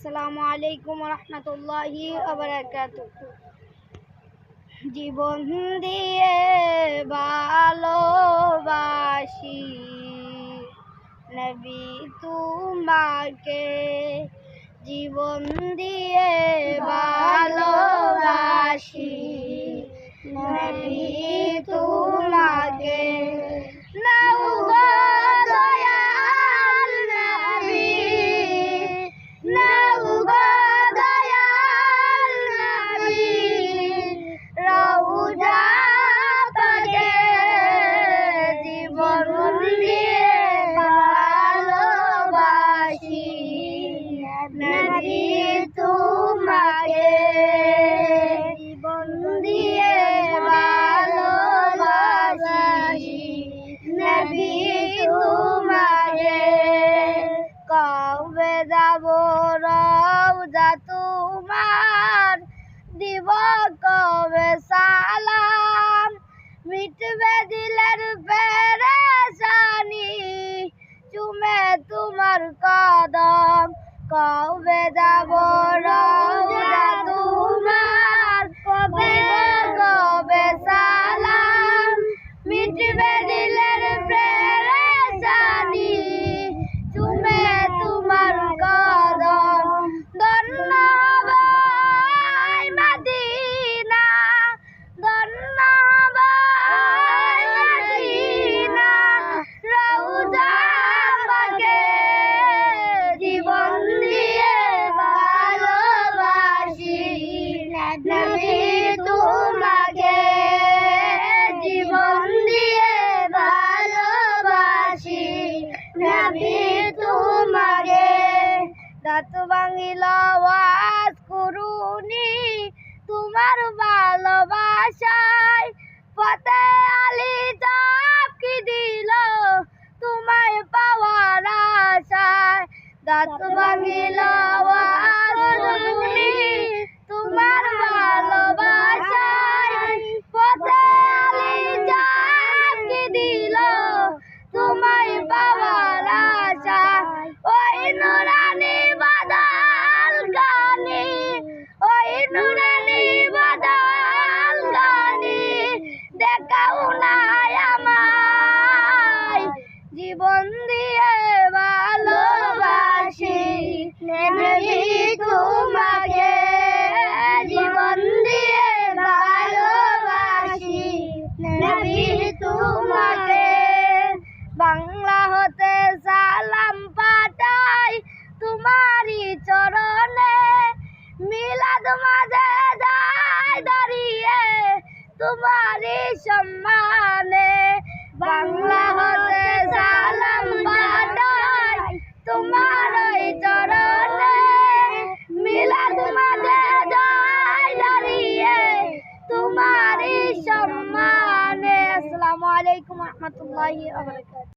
আসসালামু আলাইকুম রহমতুল্লাহি জীবন দিয়ে ভালোবাসি নবী তোমাকে। জীবন দিয়ে ভালোবাসি। নবী তোমাকে জীবন দিয়ে ভালোবাসি। নবী তোমাকে কবে যাব রওজা তোমার? দিব কবে মিটবে দিলের পেরেশানি চুমে তোমার কদম। কবে যাব রওজা তোমার কবে কবে সালাম? মিটবে দিলের পেরেশানি নবী তোমারে দাঁত ভাঙিল ওয়াজ করুনি। তোমার ভালোবাসায় পথে আলি চাপকি দিল। তোমায় পাওয়ার আশায় দাঁত ভাঙিল জীবন দিয়ে ভালোবাসি। নবী তোমাকে জীবন দিয়ে ভালোবাসি। নবী তোমাকে, বাংলা হতে সালাম পাঠাই তোমারই চরণে। মিলাদ মাঝে যায় দাঁড়িয়ে তোমারই সম্মানে। বাংলা হতে সালাম পাঠাই ওই চরণে মিলাদ মাঝে যাই দাঁড়িয়ে, তোমারই সম্মানে। আসসালামু আলাইকুম রহমতুল্লাহি